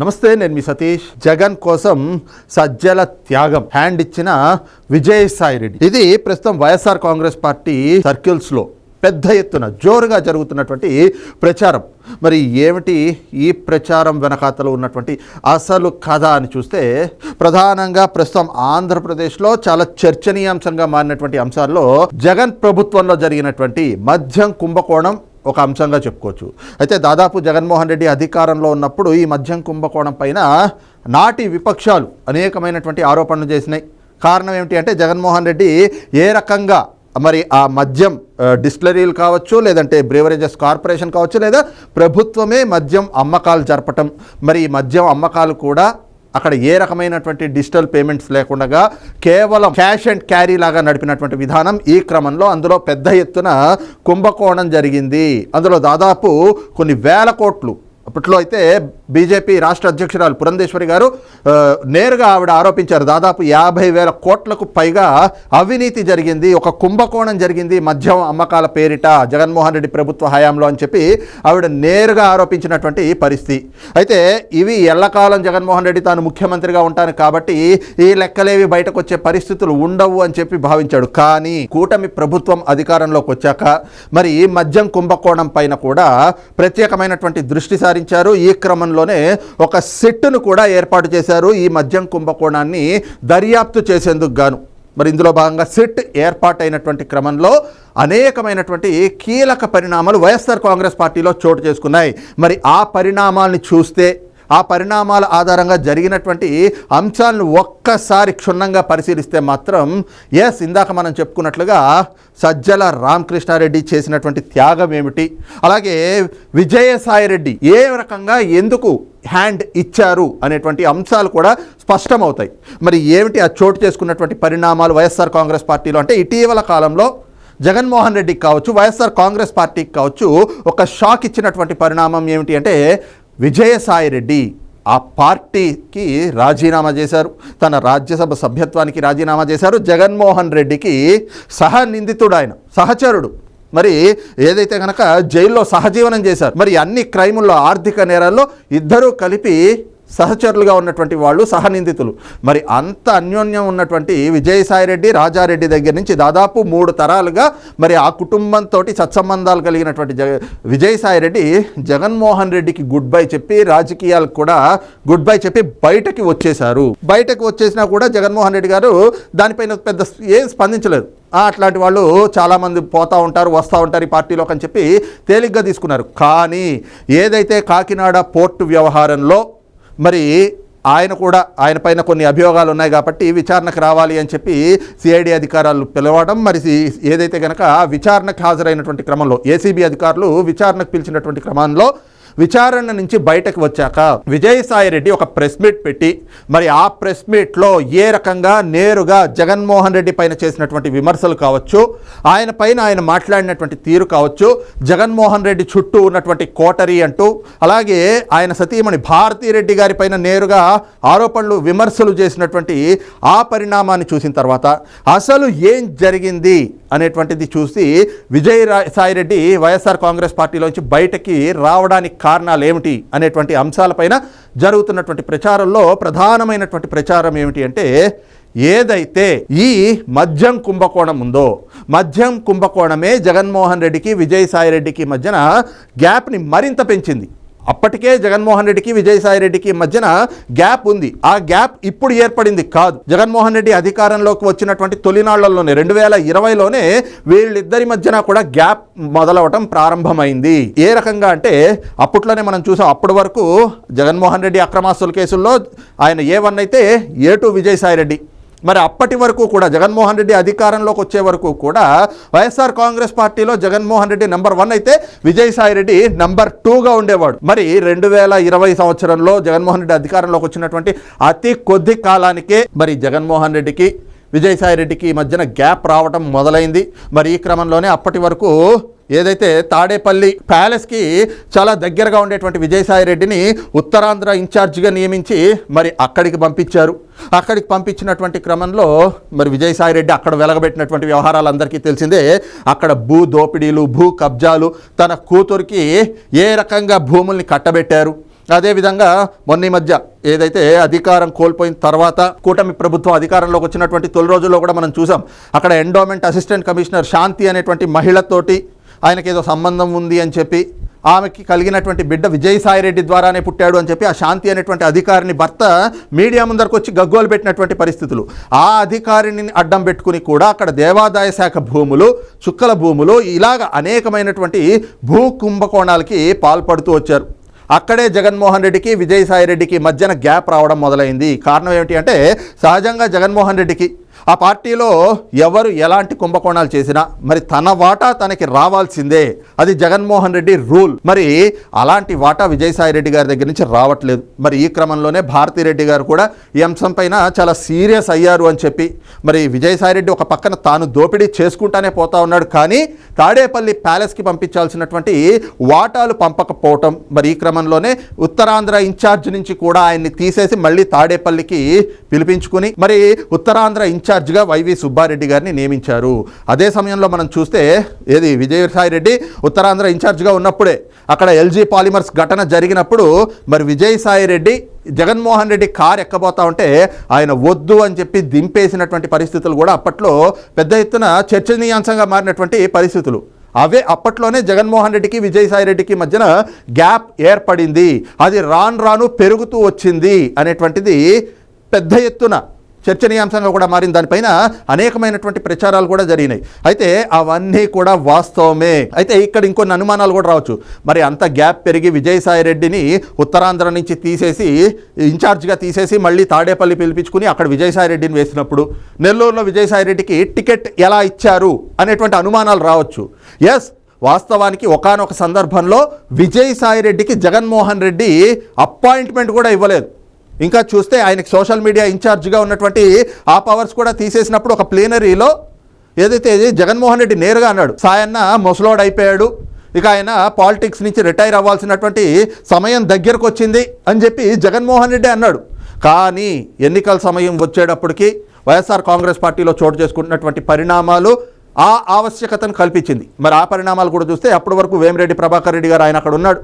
నమస్తే నేను మీ సతీష్. జగన్ కోసం సజ్జల త్యాగం. హ్యాండ్ ఇచ్చిన విజయసాయి రెడ్డి. ఇది ప్రస్తుతం వైఎస్ఆర్ కాంగ్రెస్ పార్టీ సర్కిల్స్లో పెద్ద ఎత్తున జోరుగా జరుగుతున్నటువంటి ప్రచారం. మరి ఏమిటి ఈ ప్రచారం వెనకాతలో ఉన్నటువంటి అసలు కథ అని చూస్తే ప్రధానంగా ప్రస్తుతం ఆంధ్రప్రదేశ్లో చాలా చర్చనీయాంశంగా మారినటువంటి అంశాల్లో జగన్ ప్రభుత్వంలో జరిగినటువంటి మద్యం కుంభకోణం ఒక అంశంగా చెప్పుకోవచ్చు. అయితే దాదాపు జగన్మోహన్ రెడ్డి అధికారంలో ఉన్నప్పుడు ఈ మద్యం కుంభకోణం పైన నాటి విపక్షాలు అనేకమైనటువంటి ఆరోపణలు చేసినాయి. కారణం ఏమిటి అంటే జగన్మోహన్ రెడ్డి ఏ రకంగా మరి ఆ మద్యం డిస్టిలరీలు కావచ్చు లేదంటే బ్రేవరేజెస్ కార్పొరేషన్ కావచ్చు లేదా ప్రభుత్వమే మద్యం అమ్మకాలు జరపటం. మరి ఈ మద్యం అమ్మకాలు కూడా అక్కడ ఏ రకమైనటువంటి డిజిటల్ పేమెంట్స్ లేకుండా కేవలం క్యాష్ అండ్ క్యారీ లాగా నడిపినటువంటి విధానం ఈ క్రమంలో అందులో పెద్ద ఎత్తున కుంభకోణం జరిగింది. అందులో దాదాపు కొన్ని వేల కోట్లు. అప్పట్లో అయితే బీజేపీ రాష్ట్ర అధ్యక్షురాలు పురంధేశ్వరి గారు నేరుగా ఆవిడ ఆరోపించారు. దాదాపు యాభై వేల కోట్లకు పైగా అవినీతి జరిగింది ఒక కుంభకోణం జరిగింది మద్యం అమ్మకాల పేరిట జగన్మోహన్ రెడ్డి ప్రభుత్వ హయాంలో అని చెప్పి ఆవిడ నేరుగా ఆరోపించినటువంటి పరిస్థితి. అయితే ఇవి ఎల్లకాలం జగన్మోహన్ రెడ్డి తాను ముఖ్యమంత్రిగా ఉంటాను కాబట్టి ఈ లెక్కలేవి బయటకు వచ్చే పరిస్థితులు ఉండవు అని చెప్పి భావించాడు. కానీ కూటమి ప్రభుత్వం అధికారంలోకి వచ్చాక మరి మద్యం కుంభకోణం పైన కూడా ప్రత్యేకమైనటువంటి దృష్టి సారించారు. ఈ క్రమంలో క్రమంలోనే ఒక సెట్టును కూడా ఏర్పాటు చేశారు. ఈ మద్యం కుంభకోణాన్ని దర్యాప్తు చేసేందుకు గాను. మరి ఇందులో భాగంగా సిట్ ఏర్పాటైనటువంటి క్రమంలో అనేకమైనటువంటి కీలక పరిణామాలు వైఎస్ఆర్ కాంగ్రెస్ పార్టీలో చోటు చేసుకున్నాయి. మరి ఆ పరిణామాల్ని చూస్తే ఆ పరిణామాల ఆధారంగా జరిగినటువంటి అంశాలను ఒక్కసారి క్షుణ్ణంగా పరిశీలిస్తే మాత్రం ఎస్ ఇందాక మనం చెప్పుకున్నట్లుగా సజ్జల రామకృష్ణారెడ్డి చేసినటువంటి త్యాగం ఏమిటి? అలాగే విజయసాయిరెడ్డి ఏ రకంగా ఎందుకు హ్యాండ్ ఇచ్చారు అనేటువంటి అంశాలు కూడా స్పష్టమవుతాయి. మరి ఏమిటి ఆ చోటు చేసుకున్నటువంటి పరిణామాలు వైఎస్ఆర్ కాంగ్రెస్ పార్టీలో? అంటే ఇటీవల కాలంలో జగన్మోహన్ రెడ్డికి కావచ్చు వైఎస్ఆర్ కాంగ్రెస్ పార్టీకి కావచ్చు ఒక షాక్ ఇచ్చినటువంటి పరిణామం ఏమిటి అంటే విజయసాయి రెడ్డి ఆ పార్టీకి రాజీనామా చేశారు. తన రాజ్యసభ సభ్యత్వానికి రాజీనామా చేశారు. జగన్మోహన్ రెడ్డికి సహ నిందితుడు ఆయన సహచరుడు. మరి ఏదైతే కనుక జైల్లో సహజీవనం చేశారు మరి అన్ని క్రైముల్లో ఆర్థిక నేరాల్లో ఇద్దరూ కలిపి సహచరులుగా ఉన్నటువంటి వాళ్ళు సహనిందితులు. మరి అంత అన్యోన్యం ఉన్నటువంటి విజయసాయిరెడ్డి రాజారెడ్డి దగ్గర నుంచి దాదాపు మూడు తరాలుగా మరి ఆ కుటుంబంతో సత్సంబంధాలు కలిగినటువంటి జగ విజయసాయిరెడ్డి జగన్మోహన్ రెడ్డికి గుడ్ బై చెప్పి రాజకీయాలకు కూడా గుడ్ బై చెప్పి బయటకి వచ్చేశారు. బయటకు వచ్చేసినా కూడా జగన్మోహన్ రెడ్డి గారు దానిపైన పెద్ద ఏం స్పందించలేదు. అట్లాంటి వాళ్ళు చాలామంది పోతూ ఉంటారు వస్తూ ఉంటారు ఈ పార్టీలోకి అని చెప్పి తేలిగ్గా తీసుకున్నారు. కానీ ఏదైతే కాకినాడ పోర్టు వ్యవహారంలో మరి ఆయన కూడా ఆయన పైన కొన్ని అభియోగాలు ఉన్నాయి కాబట్టి విచారణకు రావాలి అని చెప్పి సిఐడి అధికారులు పిలవడం మరి సి- ఏదైతే కనుక విచారణకు హాజరైనటువంటి క్రమంలో ఏసీబీ అధికారులు విచారణకు పిలిచినటువంటి క్రమంలో విచారణ నుంచి బయటకు వచ్చాక విజయసాయి రెడ్డి ఒక ప్రెస్ మీట్ పెట్టి మరి ఆ ప్రెస్ మీట్లో ఏ రకంగా నేరుగా జగన్మోహన్ రెడ్డి పైన చేసినటువంటి విమర్శలు కావచ్చు ఆయన పైన ఆయన మాట్లాడినటువంటి తీరు కావచ్చు జగన్మోహన్ రెడ్డి చుట్టూ ఉన్నటువంటి కోటరీ అంటూ అలాగే ఆయన సతీమణి భారతీరెడ్డి గారి పైన నేరుగా ఆరోపణలు విమర్శలు చేసినటువంటి ఆ పరిణామాన్ని చూసిన తర్వాత అసలు ఏం జరిగింది? అనేటువంటిది చూసి విజయ్ సాయిరెడ్డి వైఎస్ఆర్ కాంగ్రెస్ పార్టీలోంచి బయటకి రావడానికి కారణాలు ఏమిటి అనేటువంటి అంశాలపైన జరుగుతున్నటువంటి ప్రచారంలో ప్రధానమైనటువంటి ప్రచారం ఏమిటి అంటే ఏదైతే ఈ మద్యం కుంభకోణం ఉందో మద్యం కుంభకోణమే జగన్మోహన్ రెడ్డికి విజయసాయిరెడ్డికి మధ్యన గ్యాప్ని మరింత పెంచింది. అప్పటికే జగన్మోహన్ రెడ్డికి విజయసాయి రెడ్డికి మధ్యన గ్యాప్ ఉంది. ఆ గ్యాప్ ఇప్పుడు ఏర్పడింది కాదు. జగన్మోహన్ రెడ్డి అధికారంలోకి వచ్చినటువంటి తొలినాళ్ళలోనే రెండు వేల ఇరవైలోనే వీళ్ళిద్దరి మధ్యన కూడా గ్యాప్ మొదలవటం ప్రారంభమైంది. ఏ రకంగా అంటే అప్పట్లోనే మనం చూసాం అప్పటి వరకు జగన్మోహన్ రెడ్డి అక్రమాస్తుల కేసుల్లో ఆయన ఏ వన్ అయితే ఏ టూ విజయసాయి రెడ్డి మరి అప్పటి వరకు కూడా జగన్మోహన్ రెడ్డి అధికారంలోకి వచ్చే వరకు కూడా వైఎస్ఆర్ కాంగ్రెస్ పార్టీలో జగన్మోహన్ రెడ్డి నెంబర్ వన్ అయితే విజయసాయి రెడ్డి నెంబర్ టూగా ఉండేవాడు. మరి రెండు వేల ఇరవై సంవత్సరంలో జగన్మోహన్ రెడ్డి అధికారంలోకి వచ్చినటువంటి అతి కొద్ది కాలానికే మరి జగన్మోహన్ రెడ్డికి విజయసాయి రెడ్డికి మధ్యన గ్యాప్ రావటం మొదలైంది. మరి ఈ క్రమంలోనే అప్పటి వరకు ఏదైతే తాడేపల్లి ప్యాలెస్కి చాలా దగ్గరగా ఉండేటువంటి విజయసాయి రెడ్డిని ఉత్తరాంధ్ర ఇన్ఛార్జిగా నియమించి మరి అక్కడికి పంపించారు. అక్కడికి పంపించినటువంటి క్రమంలో మరి విజయసాయిరెడ్డి అక్కడ వెలగబెట్టినటువంటి వ్యవహారాలు అందరికీ తెలిసిందే. అక్కడ భూ దోపిడీలు భూ కబ్జాలు తన కూతురికి ఏ రకంగా భూముల్ని కట్టబెట్టారు. అదేవిధంగా మొన్న ఈ మధ్య ఏదైతే అధికారం కోల్పోయిన తర్వాత కూటమి ప్రభుత్వం అధికారంలోకి వచ్చినటువంటి తొలి రోజుల్లో కూడా మనం చూసాం. అక్కడ ఎండోమెంట్ అసిస్టెంట్ కమిషనర్ శాంతి అనేటువంటి మహిళతోటి ఆయనకి ఏదో సంబంధం ఉంది అని చెప్పి ఆమెకి కలిగినటువంటి బిడ్డ విజయసాయిరెడ్డి ద్వారానే పుట్టాడు అని చెప్పి ఆ శాంతి అనేటువంటి అధికారిని భర్త మీడియా ముందరకు వచ్చి గగ్గోలు పెట్టినటువంటి పరిస్థితులు. ఆ అధికారిని అడ్డం పెట్టుకుని కూడా అక్కడ దేవాదాయ శాఖ భూములు చుక్కల భూములు ఇలాగ అనేకమైనటువంటి భూ కుంభకోణాలకి పాల్పడుతూ వచ్చారు. అక్కడే జగన్మోహన్ రెడ్డికి విజయసాయి రెడ్డికి మధ్యన గ్యాప్ రావడం మొదలైంది. కారణం ఏమిటి అంటే సహజంగా జగన్మోహన్ రెడ్డికి ఆ పార్టీలో ఎవరు ఎలాంటి కుంభకోణాలు చేసినా మరి తన వాటా తనకి రావాల్సిందే. అది జగన్మోహన్ రెడ్డి రూల్. మరి అలాంటి వాటా విజయసాయి రెడ్డి గారి దగ్గర నుంచి రావట్లేదు. మరి ఈ క్రమంలోనే భారతిరెడ్డి గారు కూడా ఈ అంశం పైన చాలా సీరియస్ అయ్యారు అని చెప్పి మరి విజయసాయి రెడ్డి ఒక పక్కన తాను దోపిడీ చేసుకుంటానే పోతా ఉన్నాడు. కానీ తాడేపల్లి ప్యాలెస్కి పంపించాల్సినటువంటి వాటాలు పంపకపోవటం మరి ఈ క్రమంలోనే ఉత్తరాంధ్ర ఇన్ఛార్జ్ నుంచి కూడా ఆయన్ని తీసేసి మళ్ళీ తాడేపల్లికి పిలిపించుకుని మరి ఉత్తరాంధ్ర ఇన్ఛార్జ్గా వైవి సుబ్బారెడ్డి గారిని నియమించారు. అదే సమయంలో మనం చూస్తే ఏది విజయసాయి రెడ్డి ఉత్తరాంధ్ర ఇన్ఛార్జ్గా ఉన్నప్పుడే అక్కడ ఎల్జీ పాలిమర్స్ ఘటన జరిగినప్పుడు మరి విజయసాయి రెడ్డి జగన్మోహన్ రెడ్డి కారు ఎక్కబోతా ఉంటే ఆయన వద్దు అని చెప్పి దింపేసినటువంటి పరిస్థితులు కూడా అప్పట్లో పెద్ద ఎత్తున చర్చనీయాంశంగా మారినటువంటి పరిస్థితులు. అవే అప్పట్లోనే జగన్మోహన్ రెడ్డికి విజయసాయి రెడ్డికి మధ్యన గ్యాప్ ఏర్పడింది. అది రాను రాను పెరుగుతూ వచ్చింది అనేటువంటిది పెద్ద ఎత్తున చర్చనీయాంశంగా కూడా మారింది. దానిపైన అనేకమైనటువంటి ప్రచారాలు కూడా జరిగినాయి. అయితే అవన్నీ కూడా వాస్తవమే. అయితే ఇక్కడ ఇంకొన్ని అనుమానాలు కూడా రావచ్చు. మరి అంత గ్యాప్ పెరిగి విజయసాయి రెడ్డిని ఉత్తరాంధ్ర నుంచి తీసేసి ఇన్ఛార్జ్గా తీసేసి మళ్ళీ తాడేపల్లి పిలిపించుకుని అక్కడ విజయసాయి రెడ్డిని వేసినప్పుడు నెల్లూరులో విజయసాయి రెడ్డికి టికెట్ ఎలా ఇచ్చారు అనేటువంటి అనుమానాలు రావచ్చు. ఎస్ వాస్తవానికి ఒకానొక సందర్భంలో విజయసాయి రెడ్డికి జగన్మోహన్ రెడ్డి అపాయింట్మెంట్ కూడా ఇవ్వలేదు. ఇంకా చూస్తే ఆయనకి సోషల్ మీడియా ఇన్ఛార్జ్గా ఉన్నటువంటి ఆ పవర్స్ కూడా తీసేసినప్పుడు ఒక ప్లేనరీలో ఏదైతే జగన్మోహన్ రెడ్డి నేరుగా అన్నాడు సాయన్న ముసలోడ్ అయిపోయాడు ఇక ఆయన పాలిటిక్స్ నుంచి రిటైర్ అవ్వాల్సినటువంటి సమయం దగ్గరకు వచ్చింది అని చెప్పి జగన్మోహన్ రెడ్డి అన్నాడు. కానీ ఎన్నికల సమయం వచ్చేటప్పటికి వైఎస్ఆర్ కాంగ్రెస్ పార్టీలో చోటు చేసుకుంటున్నటువంటి పరిణామాలు ఆ ఆవశ్యకతను కల్పించింది. మరి ఆ పరిణామాలు కూడా చూస్తే అప్పటి వరకు వేమిరెడ్డి ప్రభాకర్ రెడ్డి గారు ఆయన అక్కడ ఉన్నాడు.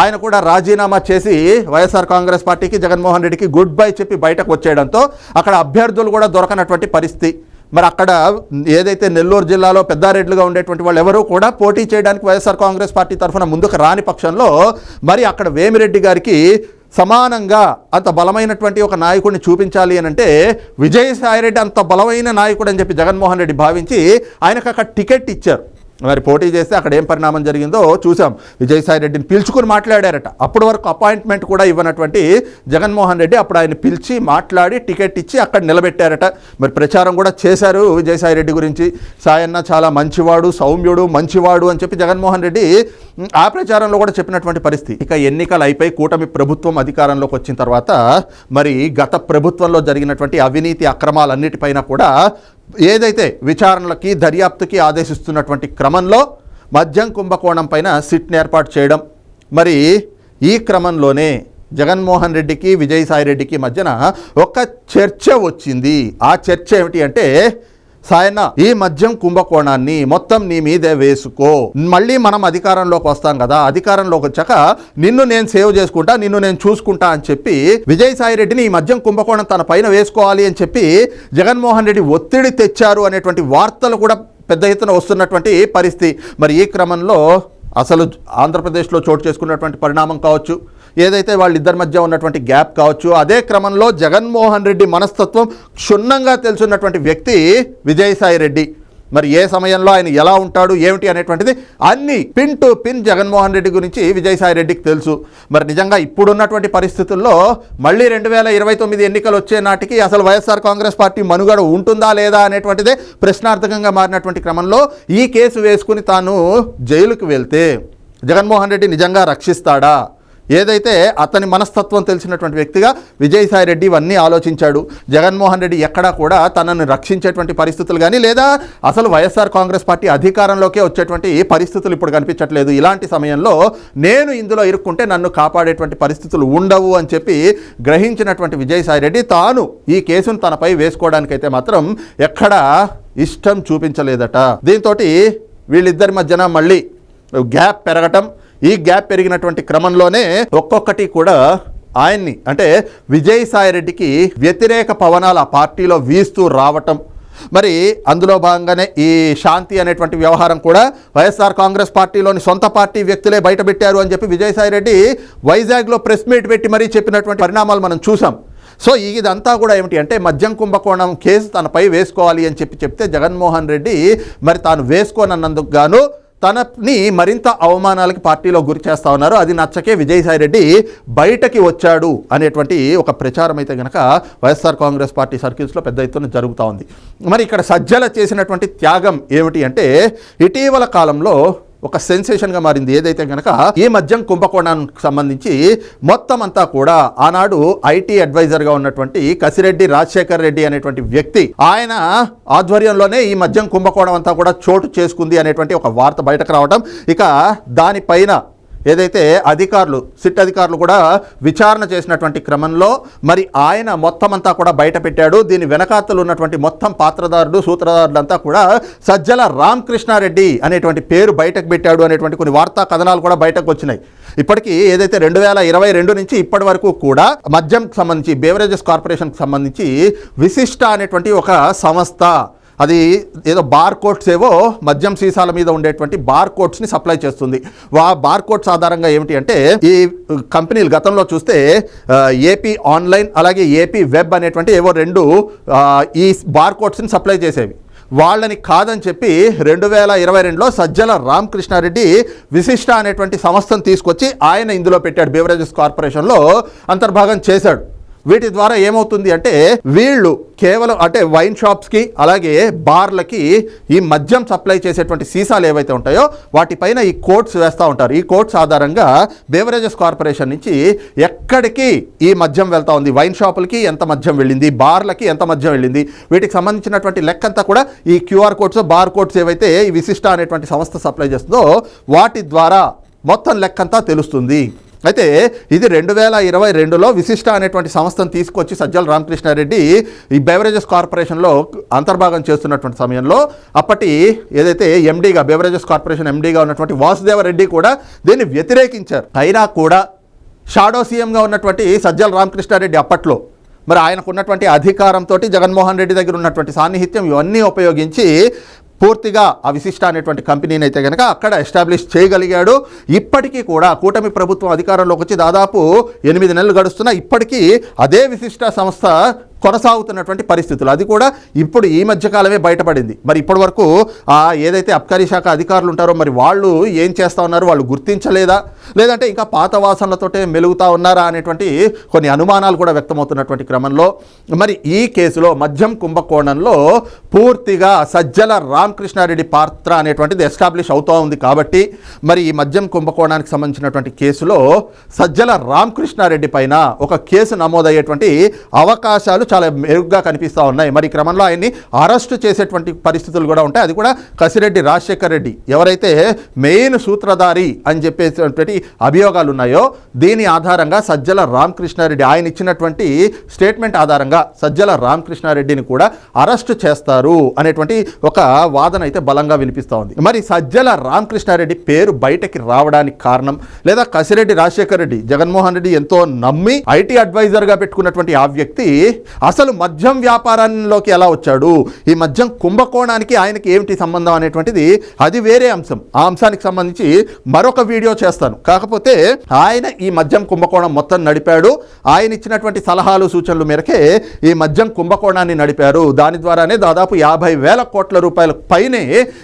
ఆయన కూడా రాజీనామా చేసి వైఎస్ఆర్ కాంగ్రెస్ పార్టీకి జగన్మోహన్ రెడ్డికి గుడ్ బై చెప్పి బయటకు వచ్చేయడంతో అక్కడ అభ్యర్థులు కూడా దొరకనటువంటి పరిస్థితి. మరి అక్కడ ఏదైతే నెల్లూరు జిల్లాలో పెద్దారెడ్లుగా ఉండేటువంటి వాళ్ళు ఎవరూ కూడా పోటీ చేయడానికి వైఎస్ఆర్ కాంగ్రెస్ పార్టీ తరఫున ముందుకు రాని పక్షంలో మరి అక్కడ వేమిరెడ్డి గారికి సమానంగా అంత బలమైనటువంటి ఒక నాయకుడిని చూపించాలి అని అంటే విజయసాయిరెడ్డి అంత బలమైన నాయకుడు అని చెప్పి జగన్మోహన్ రెడ్డి భావించి ఆయనకు అక్కడ టికెట్ ఇచ్చారు. మరి పోటీ చేస్తే అక్కడ ఏం పరిణామం జరిగిందో చూసాం విజయసాయి రెడ్డిని పిలుచుకుని మాట్లాడారట. అప్పటి వరకు అపాయింట్మెంట్ కూడా ఇవ్వనటువంటి జగన్మోహన్ రెడ్డి అప్పుడు ఆయన పిలిచి మాట్లాడి టికెట్ ఇచ్చి అక్కడ నిలబెట్టారట. మరి ప్రచారం కూడా చేశారు విజయసాయి రెడ్డి గురించి. సాయన్న చాలా మంచివాడు సౌమ్యుడు మంచివాడు అని చెప్పి జగన్మోహన్ రెడ్డి ఆ ప్రచారంలో కూడా చెప్పినటువంటి పరిస్థితి. ఇక ఎన్నికలు అయిపోయి కూటమి ప్రభుత్వం అధికారంలోకి వచ్చిన తర్వాత మరి గత ప్రభుత్వంలో జరిగినటువంటి అవినీతి అక్రమాలన్నిటిపైన కూడా ఏదైతే విచారణలకి దర్యాప్తుకి ఆదేశిస్తున్నటువంటి క్రమంలో మద్యం కుంభకోణం పైన సిట్ని ఏర్పాటు చేయడం. మరి ఈ క్రమంలోనే జగన్మోహన్ రెడ్డికి విజయసాయి రెడ్డికి మధ్యన ఒక చర్చ వచ్చింది. ఆ చర్చ ఏమిటి అంటే సాయన్న ఈ మద్యం కుంభకోణాన్ని మొత్తం నీ మీదే వేసుకో. మళ్ళీ మనం అధికారంలోకి వస్తాం కదా అధికారంలోకి వచ్చాక నిన్ను నేను సేవ్ చేసుకుంటా నిన్ను నేను చూసుకుంటా అని చెప్పి విజయసాయి రెడ్డిని ఈ మద్యం కుంభకోణం తన పైన వేసుకోవాలి అని చెప్పి జగన్మోహన్ రెడ్డి ఒత్తిడి తెచ్చారు అనేటువంటి వార్తలు కూడా పెద్ద ఎత్తున వస్తున్నటువంటి పరిస్థితి. మరి ఈ క్రమంలో అసలు ఆంధ్రప్రదేశ్లో చోటు చేసుకున్నటువంటి పరిణామం కావచ్చు. ఏదైతే వాళ్ళిద్దరి మధ్య ఉన్నటువంటి గ్యాప్ కావచ్చు అదే క్రమంలో జగన్మోహన్ రెడ్డి మనస్తత్వం క్షుణ్ణంగా తెలుసున్నటువంటి వ్యక్తి విజయసాయి రెడ్డి. మరి ఏ సమయంలో ఆయన ఎలా ఉంటాడు ఏమిటి అనేటువంటిది అన్ని pin to pin Jaganmohan Reddy గురించి విజయసాయి రెడ్డికి తెలుసు. మరి నిజంగా ఇప్పుడున్నటువంటి పరిస్థితుల్లో మళ్ళీ రెండు వేల ఇరవై తొమ్మిది ఎన్నికలు వచ్చే నాటికి అసలు వైఎస్ఆర్ కాంగ్రెస్ పార్టీ మనుగడ ఉంటుందా లేదా అనేటువంటిదే ప్రశ్నార్థకంగా మారినటువంటి క్రమంలో ఈ కేసు వేసుకుని తాను జైలుకు వెళ్తే జగన్మోహన్ రెడ్డి నిజంగా రక్షిస్తాడా? ఏదైతే అతని మనస్తత్వం తెలిసినటువంటి వ్యక్తిగా విజయసాయి రెడ్డి ఇవన్నీ ఆలోచించాడు జగన్మోహన్ రెడ్డి ఎక్కడా కూడా తనను రక్షించేటువంటి పరిస్థితులు కానీ లేదా అసలు వైఎస్ఆర్ కాంగ్రెస్ పార్టీ అధికారంలోకే వచ్చేటువంటి పరిస్థితులు ఇప్పుడు కనిపించట్లేదు. ఇలాంటి సమయంలో నేను ఇందులో ఇరుక్కుంటే నన్ను కాపాడేటువంటి పరిస్థితులు ఉండవు అని చెప్పి గ్రహించినటువంటి విజయసాయి రెడ్డి తాను ఈ కేసును తనపై వేసుకోవడానికైతే మాత్రం ఎక్కడా ఇష్టం చూపించలేదట. దీంతో వీళ్ళిద్దరి మధ్యన మళ్ళీ గ్యాప్ పెరగటం ఈ గ్యాప్ పెరిగినటువంటి క్రమంలోనే ఒక్కొక్కటి కూడా ఆయన్ని అంటే విజయసాయిరెడ్డికి వ్యతిరేక పవనాలు ఆ పార్టీలో వీస్తూ రావటం. మరి అందులో భాగంగానే ఈ శాంతి అనేటువంటి వ్యవహారం కూడా వైఎస్ఆర్ కాంగ్రెస్ పార్టీలోని సొంత పార్టీ వ్యక్తులే బయటపెట్టారు అని చెప్పి విజయసాయిరెడ్డి వైజాగ్లో ప్రెస్ మీట్ పెట్టి మరీ చెప్పినటువంటి పరిణామాలు మనం చూసాం. సో ఇదంతా కూడా ఏమిటి అంటే మద్యం కుంభకోణం కేసు తనపై వేసుకోవాలి అని చెప్పి చెప్తే జగన్మోహన్ రెడ్డి మరి తాను వేసుకోనన్నందుకు గాను తనని మరింత అవమానాలకి పార్టీలో గురి చేస్తా ఉన్నారు. అది నచ్చకే విజయసాయి రెడ్డి బయటకి వచ్చాడు అనేటువంటి ఒక ప్రచారం అయితే గనక వైఎస్ఆర్ కాంగ్రెస్ పార్టీ సర్కిల్స్లో పెద్ద ఎత్తున జరుగుతూ ఉంది. మరి ఇక్కడ సజ్జల చేసినటువంటి త్యాగం ఏమిటి అంటే ఇటీవల కాలంలో ఒక సెన్సేషన్గా మారింది. ఏదైతే గనక ఈ మద్యం కుంభకోణానికి సంబంధించి మొత్తం అంతా కూడా ఆనాడు ఐటీ అడ్వైజర్గా ఉన్నటువంటి కసిరెడ్డి రాజశేఖర్ రెడ్డి అనేటువంటి వ్యక్తి ఆయన ఆధ్వర్యంలోనే ఈ మద్యం కుంభకోణం అంతా కూడా చోటు చేసుకుంది అనేటువంటి ఒక వార్త బయటకు రావడం ఇక దానిపైన ఏదైతే అధికారులు సిట్ అధికారులు కూడా విచారణ చేసినటువంటి క్రమంలో మరి ఆయన మొత్తం అంతా కూడా బయట పెట్టాడు దీని వెనకాతలు ఉన్నటువంటి మొత్తం పాత్రదారుడు సూత్రధారులంతా కూడా సజ్జల రామకృష్ణారెడ్డి అనేటువంటి పేరు బయటకు పెట్టాడు అనేటువంటి కొన్ని వార్తా కథనాలు కూడా బయటకు వచ్చినాయి. ఇప్పటికీ ఏదైతే రెండు వేల ఇరవై రెండు నుంచి ఇప్పటి వరకు కూడా మద్యంకి సంబంధించి బేవరేజెస్ కార్పొరేషన్కి సంబంధించి విశిష్ట అనేటువంటి ఒక సంస్థ అది ఏదో బార్ కోడ్స్ ఏవో మద్యం సీసాల మీద ఉండేటువంటి బార్ కోడ్స్ని సప్లై చేస్తుంది. ఆ బార్ కోడ్స్ ఆధారంగా ఏమిటి అంటే ఈ కంపెనీలు గతంలో చూస్తే ఏపీ ఆన్లైన్ అలాగే ఏపీ వెబ్ అనేటువంటి ఏవో రెండు ఈ బార్ కోడ్స్ని సప్లై చేసేవి. వాళ్ళని కాదని చెప్పి రెండు వేల ఇరవై రెండులో సజ్జల రామకృష్ణారెడ్డి విశిష్ట అనేటువంటి సంస్థను తీసుకొచ్చి ఆయన ఇందులో పెట్టాడు బీవరేజెస్ కార్పొరేషన్లో అంతర్భాగం చేశాడు. వీటి ద్వారా ఏమవుతుంది అంటే వీళ్ళు కేవలం అంటే వైన్ షాప్స్కి అలాగే బార్లకి ఈ మద్యం సప్లై చేసేటువంటి సీసాలు ఏవైతే ఉంటాయో వాటిపైన ఈ కోడ్స్ వేస్తూ ఉంటారు. ఈ కోడ్స్ ఆధారంగా బేవరేజెస్ కార్పొరేషన్ నుంచి ఎక్కడికి ఈ మద్యం వెళ్తూ ఉంది? వైన్ షాపులకి ఎంత మద్యం వెళ్ళింది? బార్లకి ఎంత మద్యం వెళ్ళింది? వీటికి సంబంధించినటువంటి లెక్కంతా కూడా ఈ క్యూఆర్ కోడ్స్ బార్ కోడ్స్ ఏవైతే ఈ విశిష్ట అనేటువంటి సంస్థ సప్లై చేస్తుందో వాటి ద్వారా మొత్తం లెక్కంతా తెలుస్తుంది. అయితే ఇది రెండు వేల ఇరవై రెండులో విశిష్ట అనేటువంటి సంస్థను తీసుకొచ్చి సజ్జల రామకృష్ణారెడ్డి ఈ బెవరేజెస్ కార్పొరేషన్లో అంతర్భాగం చేస్తున్నటువంటి సమయంలో అప్పటి ఏదైతే ఎండీగా బెవరేజెస్ కార్పొరేషన్ ఎండీగా ఉన్నటువంటి వాసుదేవరెడ్డి కూడా దీన్ని వ్యతిరేకించారు. అయినా కూడా షాడో సీఎంగా ఉన్నటువంటి సజ్జల రామకృష్ణారెడ్డి అప్పట్లో మరి ఆయనకు ఉన్నటువంటి అధికారంతో జగన్మోహన్ రెడ్డి దగ్గర ఉన్నటువంటి సాన్నిహిత్యం ఇవన్నీ ఉపయోగించి పూర్తిగా ఆ విశిష్ట అనేటువంటి కంపెనీని అయితే కనుక అక్కడ ఎస్టాబ్లిష్ చేయగలిగాడు. ఇప్పటికీ కూడా కూటమి ప్రభుత్వం అధికారంలోకి వచ్చి దాదాపు ఎనిమిది నెలలు గడుస్తున్నా ఇప్పటికీ అదే విశిష్ట సంస్థ కొనసాగుతున్నటువంటి పరిస్థితులు. అది కూడా ఇప్పుడు ఈ మధ్య కాలమే బయటపడింది. మరి ఇప్పటి వరకు ఏదైతే అబ్కారీ శాఖ అధికారులు ఉంటారో మరి వాళ్ళు ఏం చేస్తూ ఉన్నారు? వాళ్ళు గుర్తించలేదా? లేదంటే ఇంకా పాత వాసనలతోటే మెలుగుతా ఉన్నారా అనేటువంటి కొన్ని అనుమానాలు కూడా వ్యక్తమవుతున్నటువంటి క్రమంలో మరి ఈ కేసులో మద్యం కుంభకోణంలో పూర్తిగా సజ్జల రామకృష్ణారెడ్డి పాత్ర అనేటువంటిది ఎస్టాబ్లిష్ అవుతూ ఉంది కాబట్టి మరి ఈ మద్యం కుంభకోణానికి సంబంధించినటువంటి కేసులో సజ్జల రామకృష్ణారెడ్డి పైన ఒక కేసు నమోదయ్యేటువంటి అవకాశాలు చాలా మెరుగ్గా కనిపిస్తూ ఉన్నాయి. మరి క్రమంలో ఆయన్ని అరెస్టు చేసేటువంటి పరిస్థితులు కూడా ఉంటాయి. అది కూడా కసిరెడ్డి రాజశేఖర్ రెడ్డి ఎవరైతే మెయిన్ సూత్రధారి అని చెప్పేటువంటి అభియోగాలు ఉన్నాయో దీని ఆధారంగా సజ్జల రామకృష్ణారెడ్డి ఆయన ఇచ్చినటువంటి స్టేట్మెంట్ ఆధారంగా సజ్జల రామకృష్ణారెడ్డిని కూడా అరెస్టు చేస్తారు అనేటువంటి ఒక వాదన అయితే బలంగా వినిపిస్తూ ఉంది. మరి సజ్జల రామకృష్ణారెడ్డి పేరు బయటకి రావడానికి కారణం లేదా కసిరెడ్డి రాజశేఖర్ రెడ్డి జగన్మోహన్ రెడ్డి ఎంతో నమ్మి ఐటీ అడ్వైజర్గా పెట్టుకున్నటువంటి ఆ వ్యక్తి అసలు మద్యం వ్యాపారంలోకి ఎలా వచ్చాడు? ఈ మద్యం కుంభకోణానికి ఆయనకి ఏమిటి సంబంధం అనేటువంటిది అది వేరే అంశం. ఆ అంశానికి సంబంధించి మరొక వీడియో చేస్తాను. కాకపోతే ఆయన ఈ మద్యం కుంభకోణం మొత్తం నడిపాడు. ఆయన ఇచ్చినటువంటి సలహాలు సూచనలు మేరకే ఈ మద్యం కుంభకోణాన్ని నడిపారు. దాని ద్వారానే దాదాపు యాభై వేల కోట్ల రూపాయల పైనే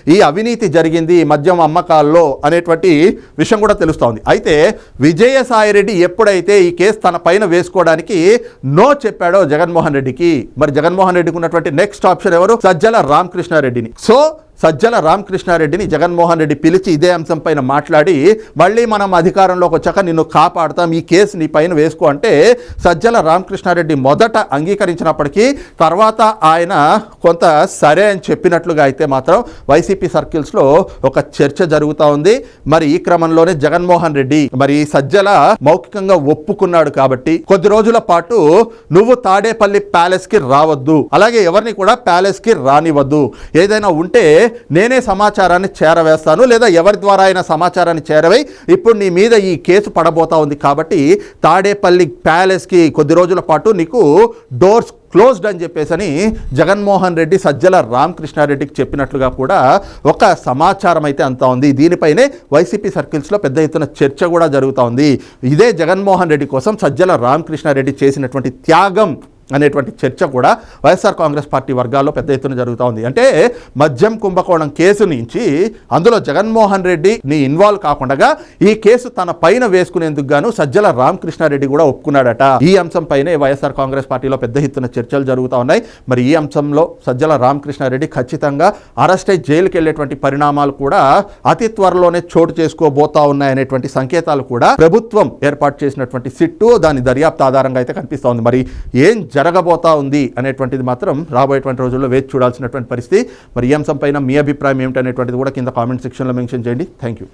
ఈ అవినీతి జరిగింది ఈ మద్యం అమ్మకాల్లో అనేటువంటి విషయం కూడా తెలుస్తోంది. అయితే విజయసాయిరెడ్డి ఎప్పుడైతే ఈ కేసు తన పైన వేసుకోవడానికి నో చెప్పాడో జగన్మోహన్ రెడ్డికి మరి జగన్మోహన్ రెడ్డికి ఉన్నటువంటి నెక్స్ట్ ఆప్షన్ ఎవరు? సజ్జల రామకృష్ణారెడ్డిని. సో సజ్జల రామకృష్ణారెడ్డిని జగన్మోహన్ రెడ్డి పిలిచి ఇదే అంశం పైన మాట్లాడి మళ్ళీ మనం అధికారంలోకి వచ్చాక నిన్ను కాపాడతాం ఈ కేసు నీ పైన వేసుకో అంటే సజ్జల రామకృష్ణారెడ్డి మొదట అంగీకరించినప్పటికీ తర్వాత ఆయన కొంత సరే అని చెప్పినట్లుగా అయితే మాత్రం వైసీపీ సర్కిల్స్లో ఒక చర్చ జరుగుతూ ఉంది. మరి ఈ క్రమంలోనే జగన్మోహన్ రెడ్డి మరి సజ్జల మౌఖికంగా ఒప్పుకున్నాడు కాబట్టి కొద్ది రోజుల పాటు నువ్వు తాడేపల్లి ప్యాలెస్కి రావద్దు అలాగే ఎవరిని కూడా ప్యాలెస్కి రానివద్దు ఏదైనా ఉంటే నేనే సమాచారాన్ని చేరవేస్తాను లేదా ఎవరి ద్వారా అయినా సమాచారాన్ని చేరవై. ఇప్పుడు నీ మీద ఈ కేసు పడబోతా ఉంది కాబట్టి తాడేపల్లి ప్యాలెస్కి కొద్ది రోజుల పాటు నీకు డోర్స్ క్లోజ్డ్ అని చెప్పేసి అని జగన్మోహన్ రెడ్డి సజ్జల రామకృష్ణారెడ్డికి చెప్పినట్లుగా కూడా ఒక సమాచారం అయితే అంతా ఉంది. దీనిపైనే వైసీపీ సర్కిల్స్లో పెద్ద ఎత్తున చర్చ కూడా జరుగుతూ ఉంది. ఇదే జగన్మోహన్ రెడ్డి కోసం సజ్జల రామకృష్ణారెడ్డి చేసినటువంటి త్యాగం. అనేటువంటి చర్చ కూడా వైఎస్ఆర్ కాంగ్రెస్ పార్టీ వర్గాల్లో పెద్ద ఎత్తున జరుగుతూ ఉంది. అంటే మద్యం కుంభకోణం కేసు నుంచి అందులో జగన్మోహన్ రెడ్డి నీ ఇన్వాల్వ్ కాకుండా ఈ కేసు తన పైన వేసుకునేందుకు గాను సజ్జల రామకృష్ణారెడ్డి కూడా ఒప్పుకున్నాడట. ఈ అంశం పైనే వైఎస్ఆర్ కాంగ్రెస్ పార్టీలో పెద్ద ఎత్తున చర్చలు జరుగుతూ ఉన్నాయి. మరి ఈ అంశంలో సజ్జల రామకృష్ణారెడ్డి ఖచ్చితంగా అరెస్ట్ అయి జైలుకి వెళ్ళేటువంటి పరిణామాలు కూడా అతి త్వరలోనే చోటు చేసుకోబోతా ఉన్నాయనేటువంటి సంకేతాలు కూడా ప్రభుత్వం ఏర్పాటు చేసినటువంటి సిట్టు దాని దర్యాప్తు ఆధారంగా అయితే కనిపిస్తూ ఉంది. మరి ఏం జరగబోతా ఉంది అనేటువంటిది మాత్రం రాబోయేటువంటి రోజుల్లో వేచి చూడాల్సినటువంటి పరిస్థితి. మరి ఈ అంశంపైన మీ అభిప్రాయం ఏమిటనేటువంటిది కూడా కింద కామెంట్ సెక్షన్లో మెన్షన్ చేయండి. Thank you